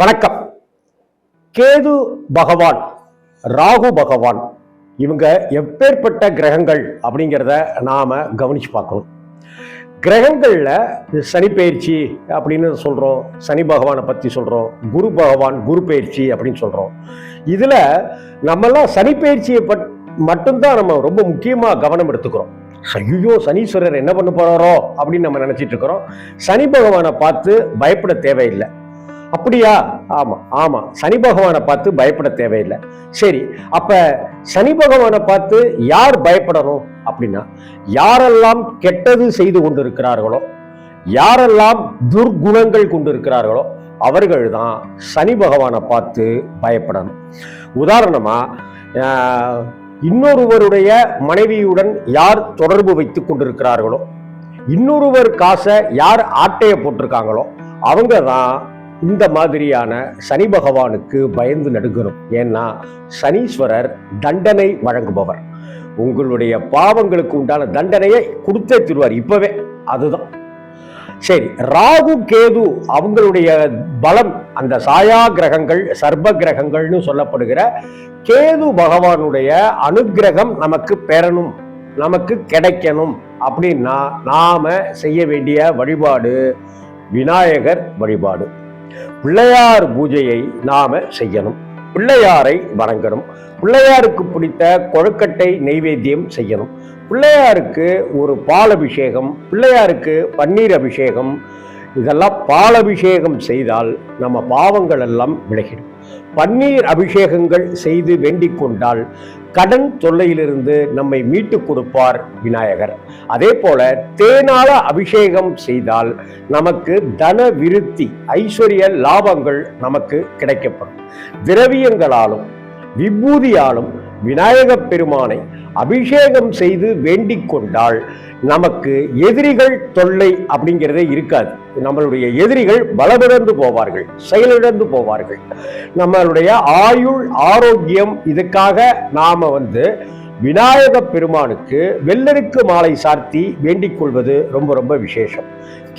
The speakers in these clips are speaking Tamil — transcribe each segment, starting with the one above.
வணக்கம். கேது பகவான் ராகு பகவான் இவங்க எப்பேற்பட்ட கிரகங்கள் அப்படிங்கிறத நாம கவனிச்சு பார்க்கணும். கிரகங்களில் சனி பயிற்சி அப்படின்னு சொல்கிறோம் சனி பகவானை பற்றி சொல்கிறோம் குரு பகவான் குரு பயிற்சி அப்படின்னு சொல்கிறோம் இதில் நம்மெல்லாம் சனி பயிற்சியை பட் மட்டும்தான் நம்ம ரொம்ப முக்கியமாக கவனம் எடுத்துக்கிறோம். ஐயோ சனீஸ்வரர் என்ன பண்ண போகிறாரோ அப்படின்னு நம்ம நினச்சிட்டு இருக்கிறோம். சனி பகவானை பார்த்து பயப்பட தேவையில்லை. அப்படியா? ஆமா ஆமா. சனி பகவானை பார்த்து பயப்பட தேவையில்லை. சரி அப்ப சனி பகவானை பார்த்து யார் பயப்படணும் அப்படின்னா யாரெல்லாம் கெட்டது செய்து கொண்டிருக்கிறார்களோ யாரெல்லாம் துர்குணங்கள் கொண்டிருக்கிறார்களோ அவர்கள் தான் சனி பகவானை பார்த்து பயப்படணும். உதாரணமா இன்னொருவருடைய மனைவியுடன் யார் தொடர்பு வைத்துக் கொண்டிருக்கிறார்களோ இன்னொருவர் காசை யார் ஆட்டையை போட்டிருக்காங்களோ அவங்க தான் இந்த மாதிரியான சனி பகவானுக்கு பயந்து நடுகிறோம் ஏன்னா சனீஸ்வரர் தண்டனை வழங்குபவர். உங்களுடைய பாவங்களுக்கு உண்டான தண்டனையை கொடுத்தே தருவார். இப்பவே. அதுதான். சரி ராகு கேது அவங்களுடைய பலம் அந்த சாயா கிரகங்கள் சர்ப கிரகங்கள்னு சொல்லப்படுகிற கேது பகவானுடைய அனுக்கிரகம் நமக்கு பெறணும். நமக்கு கிடைக்கணும். அப்படின்னா நாம செய்ய வேண்டிய வழிபாடு விநாயகர் வழிபாடு. பிள்ளையார் பூஜையை நாம செய்யணும். பிள்ளையாரை வணங்கணும். பிள்ளையாருக்கு பிடித்த கொழுக்கட்டை நெய்வேத்தியம் செய்யணும். பிள்ளையாருக்கு ஒரு பால் அபிஷேகம் பிள்ளையாருக்கு பன்னீர் அபிஷேகம் இதெல்லாம் பால் அபிஷேகம் செய்தால் நம்ம பாவங்கள் எல்லாம் விலகிடும். பன்னீர் அபிஷேகங்கள் செய்து வேண்டிக் கொண்டால் கடன் தொல்லையிலிருந்து நம்மை மீட்டு கொடுப்பார் விநாயகர். அதே போல தேனால அபிஷேகம் செய்தால் நமக்கு தன விருத்தி ஐஸ்வர்ய லாபங்கள் நமக்கு கிடைக்கப்படும். திரவியங்களாலும் விபூதியாலும் விநாயகப் பெருமானை அபிஷேகம் செய்து வேண்டிக் கொண்டால் நமக்கு எதிரிகள் தொல்லை அப்படிங்கிறதே இருக்காது. நம்மளுடைய எதிரிகள் பலமிழந்து போவார்கள் செயலிழந்து போவார்கள். நம்மளுடைய ஆயுள் ஆரோக்கியம் இதுக்காக நாம வந்து விநாயக பெருமானுக்கு வெள்ளருக்கு மாலை சார்த்தி வேண்டிக் கொள்வது ரொம்ப ரொம்ப விசேஷம்.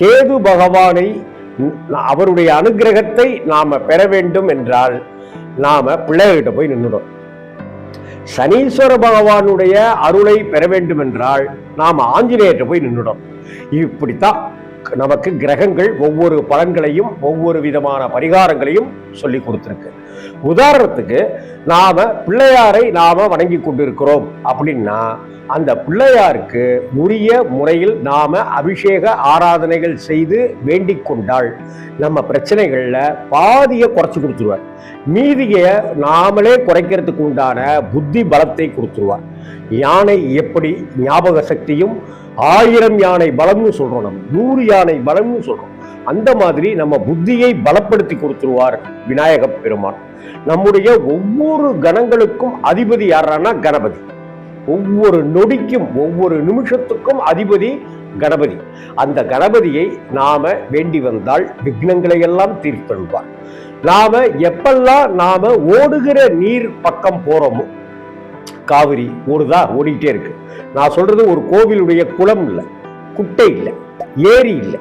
கேது பகவானை அவருடைய அனுகிரகத்தை நாம பெற வேண்டும் என்றால் நாம பிள்ளைகிட்ட போய் நின்றுடும் சனீஸ்வர பகவானுடைய அருளை பெற வேண்டும் என்றால் நாம் ஆஞ்சநேயர்கிட்ட போய் நின்றுடும் இப்படித்தான் நமக்கு கிரகங்கள் ஒவ்வொரு பலன்களையும் ஒவ்வொரு விதமான பரிகாரங்களையும் சொல்லி கொடுத்துருக்கு. உதாரணத்துக்கு நாம பிள்ளையாரை நாம வணங்கி கொண்டிருக்கிறோம் அப்படின்னா அந்த பிள்ளையாருக்கு உரிய முறையில் நாம அபிஷேக ஆராதனைகள் செய்து வேண்டிக் கொண்டால் நம்ம பிரச்சனைகளில் பாதியை குறைச்சி கொடுத்துருவார். மீதியை நாமளே குறைக்கிறதுக்கு உண்டான புத்தி பலத்தை கொடுத்துருவார். யானை எப்படி ஞாபக சக்தியும் ஆயிரம் யானை பலம்னு சொல்றோம் நம்ம. நூறு யானை பலம்னு சொல்றோம். அந்த மாதிரி நம்ம புத்தியை பலப்படுத்தி கொடுத்துருவார் விநாயக பெருமான். நம்முடைய ஒவ்வொரு கணங்களுக்கும் அதிபதி யாரானா கணபதி. ஒவ்வொரு நொடிக்கும் ஒவ்வொரு நிமிஷத்துக்கும் அதிபதி கணபதி. அந்த கணபதியை நாம வேண்டி வந்தால் விக்னங்களை எல்லாம் தீர்த்தெழுவார். நாம எப்பெல்லாம் நாம ஓடுகிற நீர் பக்கம் போறோமோ காவிரி ஓடுதா ஓடிக்கிட்டே இருக்கு. நான் சொல்றது ஒரு கோவிலுடைய குளம் இல்லை குட்டை இல்லை ஏரி இல்லை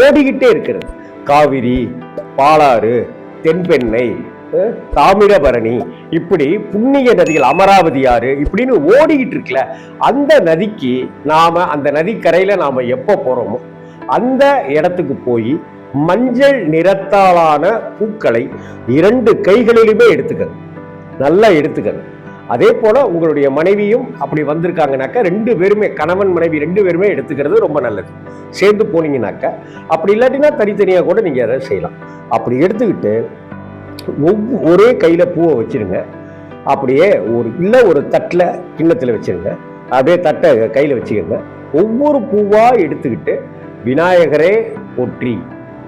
ஓடிக்கிட்டே இருக்கிறது. காவிரி பாலாறு தென்பெண்ணை தாமிரபரணி இப்படி புண்ணிய நதிகள் அமராவதி ஆறு இப்படின்னு ஓடிக்கிட்டு இருக்குல்ல அந்த நதிக்கு நாம அந்த நதிக்கரையில நாம எப்போ போறோமோ அந்த இடத்துக்கு போய் மஞ்சள் நிறத்தாலான பூக்களை இரண்டு கைகளிலுமே எடுத்துக்கணும் நல்லா எடுத்துக்கணும் அதே போல உங்களுடைய மனைவியும் அப்படி வந்திருக்காங்கனாக்கா ரெண்டு பேருமே கணவன் மனைவி ரெண்டு பேருமே எடுத்துக்கிறது ரொம்ப நல்லது. சேர்ந்து போனீங்கனாக்கா அப்படி இல்லாட்டினா தனித்தனியாக கூட நீங்கள் அதை செய்யலாம். அப்படி எடுத்துக்கிட்டு ஒவ்வொரு ஒரே கையில் பூவை வச்சிருங்க. அப்படியே ஒரு இல்லை ஒரு தட்டில் கிண்ணத்தில் வச்சுருங்க. அப்படியே தட்டை கையில் வச்சுக்கோங்க. ஒவ்வொரு பூவாக எடுத்துக்கிட்டு விநாயகரே போற்றி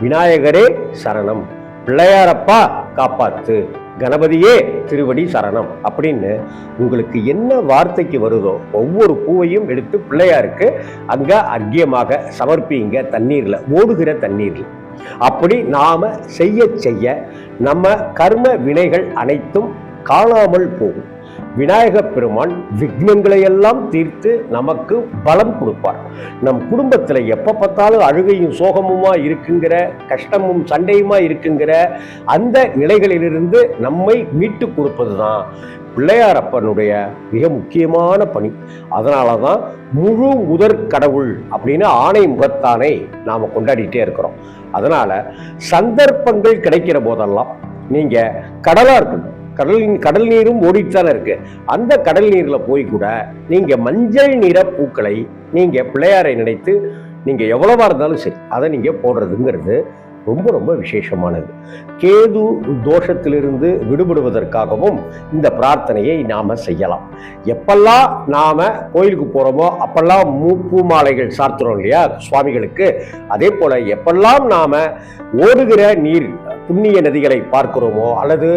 விநாயகரே சரணம் பிள்ளையாரப்பா காப்பாத்து. கணபதியே திருவடி சரணம் அப்படின்னு உங்களுக்கு என்ன வார்த்தைக்கு வருதோ ஒவ்வொரு பூவையும் எடுத்து பிள்ளையாருக்கு அங்கே அர்க்கியமாக சமர்ப்பிங்க தண்ணீரில் ஓடுகிற தண்ணீரில். அப்படி நாம் செய்ய செய்ய நம்ம கர்ம வினைகள் அனைத்தும் காணாமல் போகும். விநாயக பெருமான் விக்னங்களை எல்லாம் தீர்த்து நமக்கு பலம் கொடுப்பார். நம் குடும்பத்தில் எப்போ பார்த்தாலும் அழுகையும் சோகமுமா இருக்குங்கிற கஷ்டமும் சண்டையுமா இருக்குங்கிற அந்த நிலைகளிலிருந்து நம்மை மீட்டு கொடுப்பது தான் பிள்ளையாரப்பனுடைய மிக முக்கியமான பணி. அதனால தான் முழு முதற் கடவுள் அப்படின்னு ஆணை முகத்தானை நாம் கொண்டாடிட்டே இருக்கிறோம். அதனால் சந்தர்ப்பங்கள் கிடைக்கிற போதெல்லாம் நீங்கள் கடலாக இருக்கணும் கடல் கடல் நீரும் ஓடித்தானே இருக்கு. அந்த கடல் நீர்ல போய் கூட நீங்க மஞ்சள் நிற பூக்களை நீங்க பிள்ளையாரை நினைத்து நீங்க எவ்வளவா இருந்தாலும் சரி அதை நீங்க போடுறதுங்கிறது ரொம்ப ரொம்ப விசேஷமானது. கேது தோஷத்திலிருந்து விடுபடுவதற்காகவும் இந்த பிரார்த்தனையை நாம் செய்யலாம். எப்பெல்லாம் நாம் கோயிலுக்கு போகிறோமோ அப்பெல்லாம் மூ பூ மாலைகள் சார்த்துறோம் இல்லையா சுவாமிகளுக்கு? அதே போல் எப்பெல்லாம் நாம் ஓடுகிற நீர் புண்ணிய நதிகளை பார்க்கிறோமோ அல்லது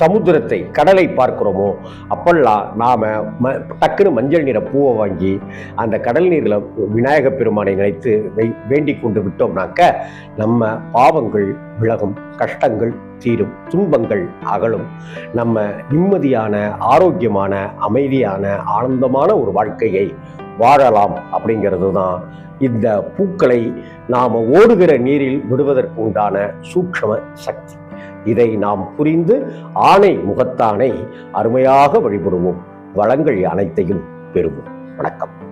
சமுத்திரத்தை கடலை பார்க்குறோமோ அப்பெல்லாம் நாம் ம டக்குன்னு மஞ்சள் நிற பூவை வாங்கி அந்த கடல் நீரில் விநாயக பெருமானை நினைத்து வை- வேண்டிக் கொண்டு விட்டோம்னாக்க நம்ம பாவங்கள் விலகும் கஷ்டங்கள் தீரும் துன்பங்கள் அகலும். நம்ம நிம்மதியான ஆரோக்கியமான அமைதியான ஆனந்தமான ஒரு வாழ்க்கையை வாழலாம் அப்படிங்கிறது தான் இந்த பூக்களை நாம் ஓடுகிற நீரில் விடுவதற்கு உண்டான சூக்ஷ்ம சக்தி. இதை நாம் புரிந்து ஆணை முகத்தானை அருமையாக வழிபடுவோம். வளங்கள் அனைத்தையும் பெறுவோம். வணக்கம்.